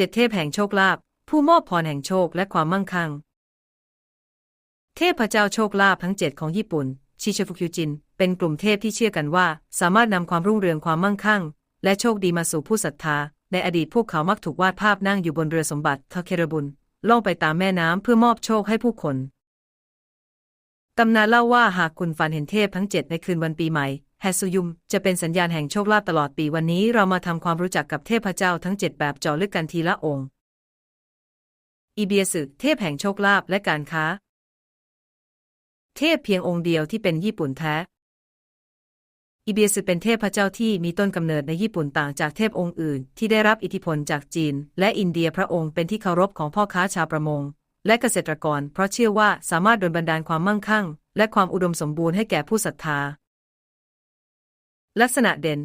เจ็ดเทพแห่งโชคลาภผู้มอบพรแห่งโชคและความมั่งคั่ง เทพเจ้าโชคลาภทั้งเจ็ดของญี่ปุ่น ชิชฟุคิวจิน เป็นกลุ่มเทพที่เชื่อกันว่า สามารถนำความรุ่งเรืองความมั่งคั่ง และโชคดีมาสู่ผู้ศรัทธา ในอดีตพวกเขามักถูกวาดภาพนั่งอยู่บนเรือสมบัติทาเคระบุนล่องไปตามแม่น้ำเพื่อมอบโชคให้ผู้คนตำนานเล่าว่าหากคุณฝันเห็นเทพทั้งเจ็ดในคืนวันปีใหม่ แฮซุยุม จะเป็นสัญญาณแห่งโชคลาภตลอดปีวันนี้เรามาทำความรู้จักกับเทพเจ้าทั้งเจ็ดแบบเจาะลึกกันทีละองค์ อีเบียสึเทพแห่งโชคลาภและการค้า เทพเพียงองค์เดียวที่เป็นญี่ปุ่นแท้ อีเบียสึเป็นเทพเจ้าที่มีต้นกำเนิดในญี่ปุ่นต่างจากเทพองค์อื่น ที่ได้รับอิทธิพลจากจีน และอินเดียพระองค์เป็นที่เคารพของพ่อค้าชาวประมง และเกษตรกร เพราะเชื่อว่าสามารถดลบันดาลความมั่งคั่ง และความอุดมสมบูรณ์ให้แก่ผู้ศรัทธา ลักษณะเด่น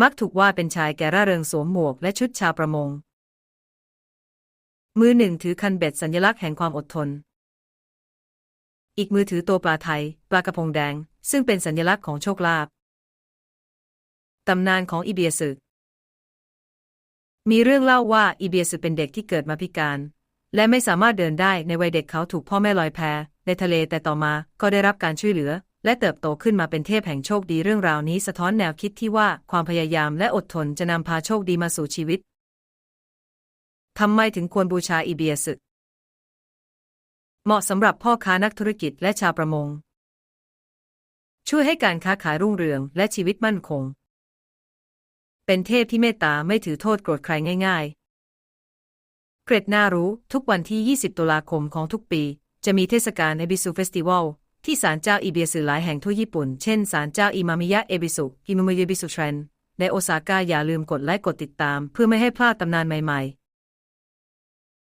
มักถูกว่าเป็นชายแก่ร่าเริงสวมหมวกและชุดชาวประมง มือหนึ่งถือคันเบ็ดสัญลักษณ์แห่งความอดทน อีกมือถือตัวปลาไทย ปลากระพงแดง ซึ่งเป็นสัญลักษณ์ของโชคลาภตำนานของอีเบียสึมีเรื่องเล่าว่าอีเบียสึเป็นเด็กที่เกิดมาพิการ และไม่สามารถเดินได้ในวัยเด็กเขาถูกพ่อแม่ลอยแพในทะเลแต่ต่อมาก็ได้รับการช่วยเหลือ และเติบโตขึ้นมาเป็นเทพแห่งโชคดีเรื่องราวนี้สะท้อนแนวคิดที่ว่าความพยายามและอดทนจะนำพาโชคดีมาสู่ชีวิต ทำไมถึงควรบูชาอีเบียสึเหมาะสำหรับพ่อค้านักธุรกิจและชาวประมง ช่วยให้การค้าขายรุ่งเรืองและชีวิตมั่นคง เป็นเทพที่เมตตาไม่ถือโทษโกรธใครง่าย ๆ เกรดน่ารู้ทุกวันที่ 20 ตุลาคมของทุกปี จะมีเทศกาลเอบิสุเฟสติวัล ที่ศาลเจ้าอิเบียสึหลายแห่งทั่วญี่ปุ่น เช่นศาลเจ้าอิมามิยะเอบิสุกิมามยเอบิสุเทรนในโอซาก้าอย่าลืมกดไลค์กดติดตาม เพื่อไม่ให้พลาดตำนานใหม่